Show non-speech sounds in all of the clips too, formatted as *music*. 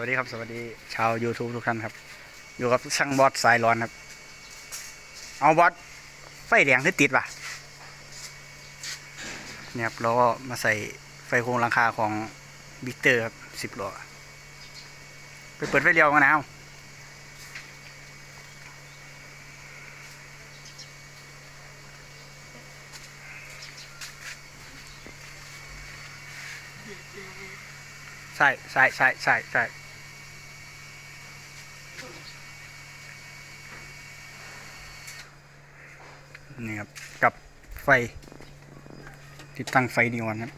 วัสดีครับสวัสดีชาว YouTube ทุกท่านครับ อยู่กับช่างบอสสายร้อนครับ เอาบอสไฟแดงที่ติดป่ะเนี่ยครับเราก็มาใส่ไฟโครงหลังคาของบิ๊กเตอร์ครับสิบล้อไปเปิดไฟเลี้ยวกันนะเอาใช่ใช่ใช่ใช่ใช่ นี่ครับกับไฟ ติดตั้งไฟนีออนครับ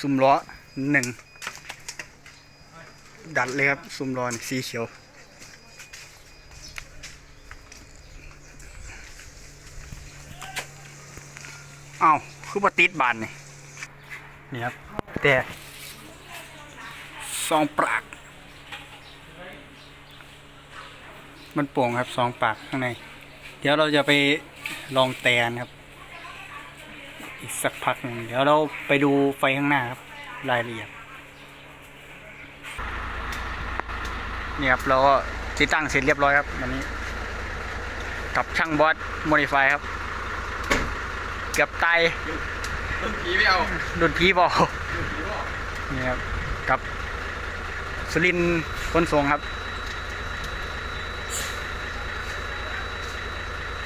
ซุ้มล้อหนึ่งดัดเลยครับซุ้มล้อนสีเขียวอ้าวคือปติดบานนี่นี่ครับแต่ซองปาก มันโป่งครับซองปากข้างใน เดี๋ยวเราจะไปลองแตนครับ อีกสักพักหนึ่งเดี๋ยวเราไปดูไฟข้างหน้าครับ รายละเอียดนี่ครับเราก็ติดตั้งเสร็จเรียบร้อยครับวันนี้ กับช่างบอสโมดิฟายครับ เกือบตายต้นผีไม่เอาดุดพีบอลต้นผีบอกนี่ครับกับสุรินทร์ขนส่งครับอืม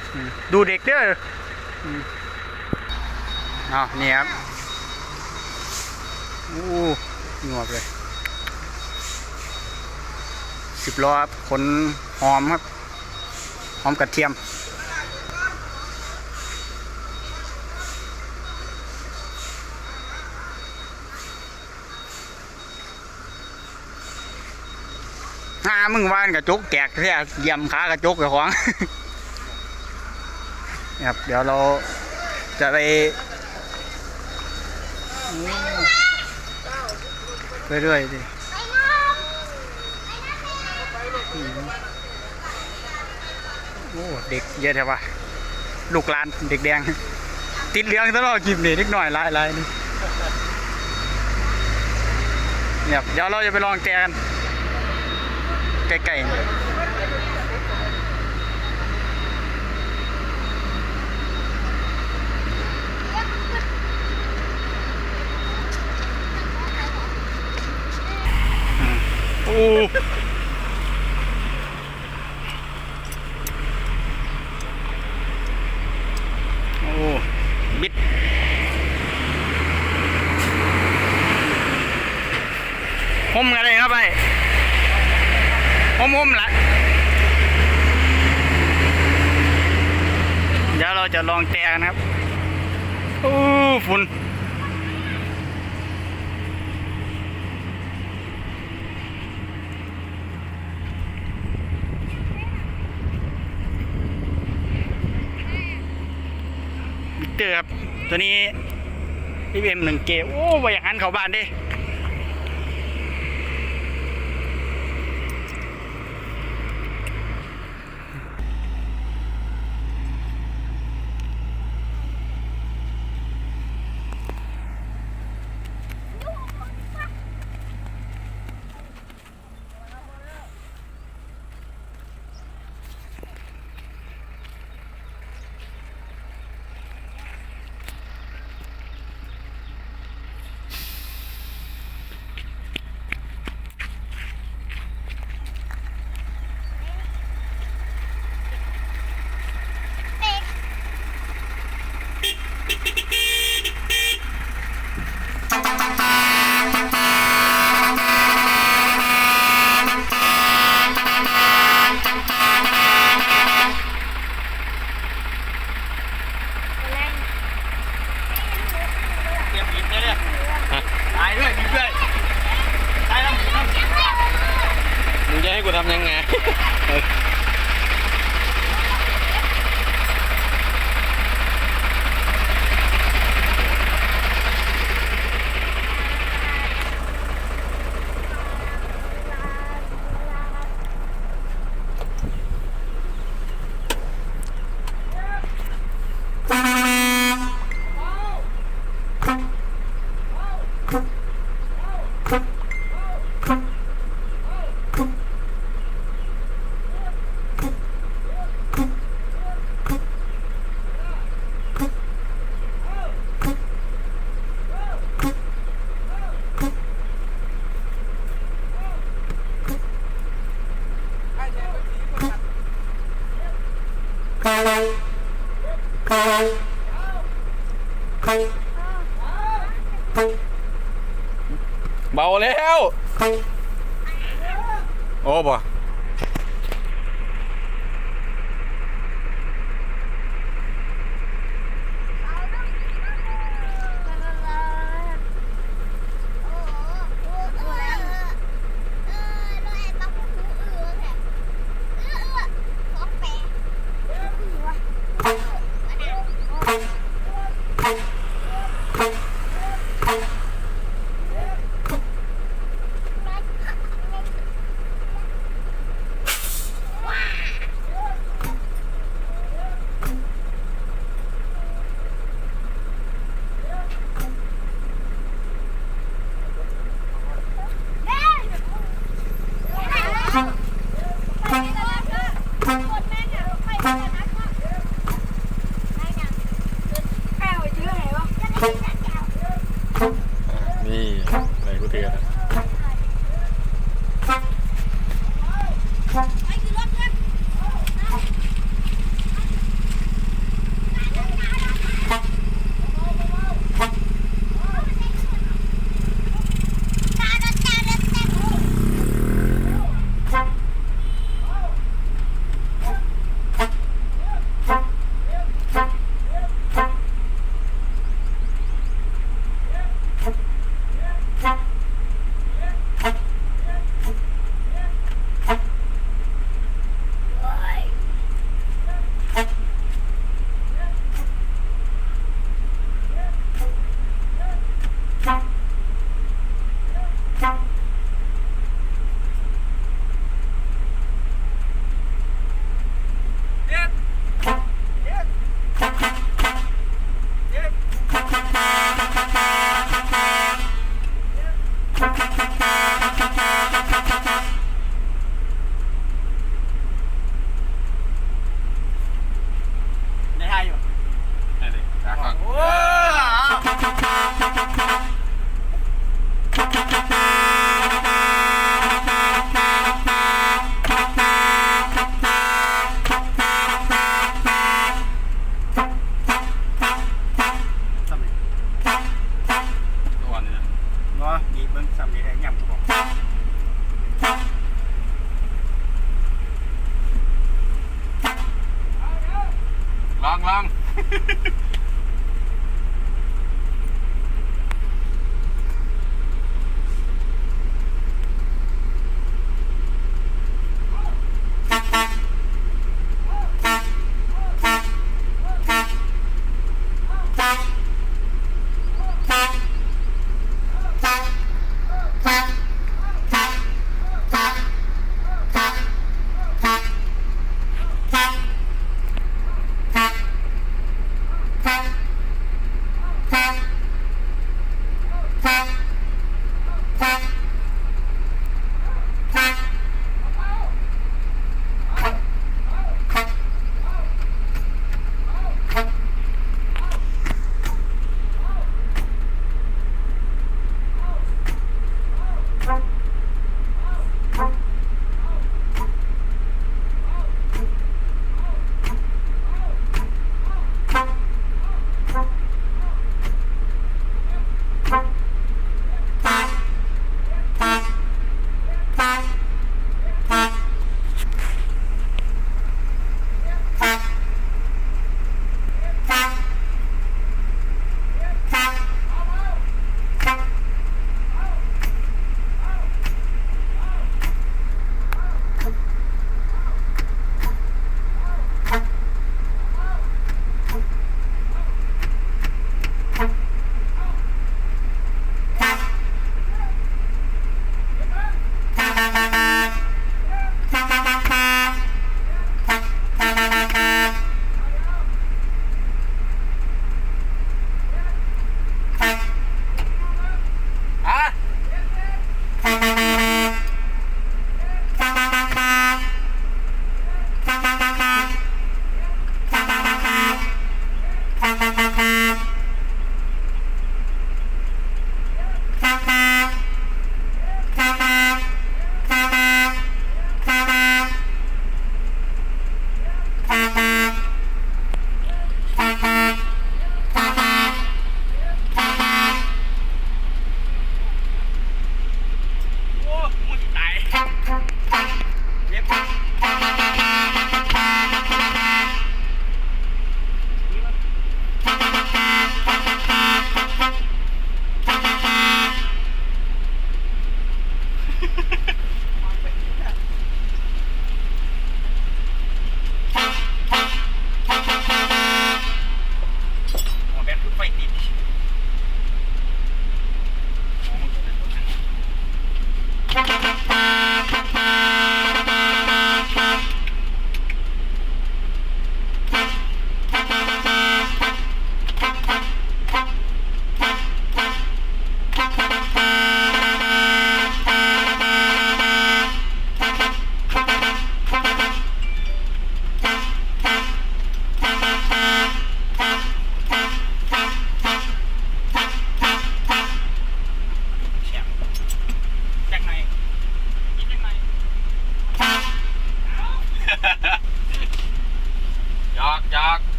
ดูเด็กเด้ออ้าวนี่ครับอู้หงวกเลยสิบล้อครับขนหอมครับ หอมกระเทียมหามึงว่านกระจกแตกแท้เยี่ยมขากระจกกับของ ครับเดี๋ยวเราจะไปเรื่อยๆดิอืมโอ้เด็กเยอะแท้ปะลูกลานเด็กแดง ติดเหลี้ยงตลอดกิมนี่นิดหน่อยหลายหลายนี่เนี่ยเดี๋ยวเราจะไปลองแกกันใกล้ๆ Uh. เตอครับ ตัวนี้พี่เอ็มหนึ่งเกโอ้ไปอย่างนั้นเขาบ้านดิ แล้ว โอ้บ่ ไ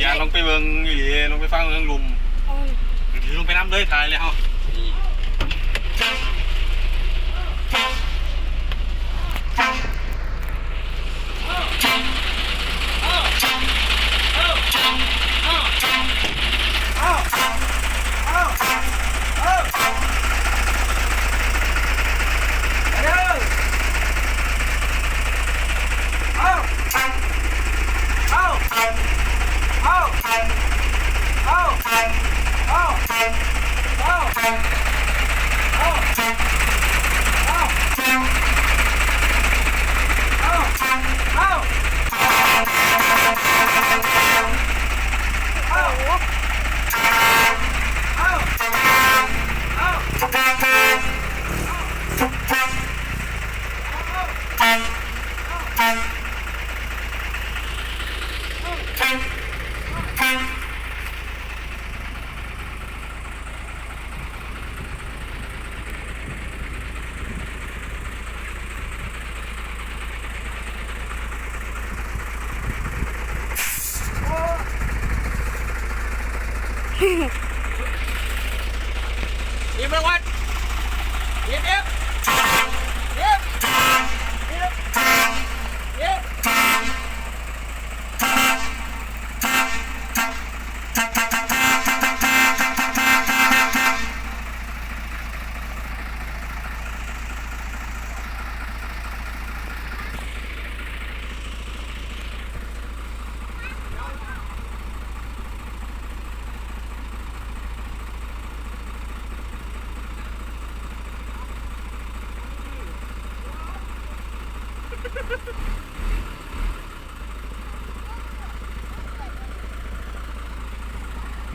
อย่าลงไปเบิ่งอีหลีลงไปฟังเรื่องลุมหรือลงไปน้ำเลยทายเลยเฮา นี่ทีมรางวัลทีมเอฟ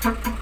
Thank *laughs* you.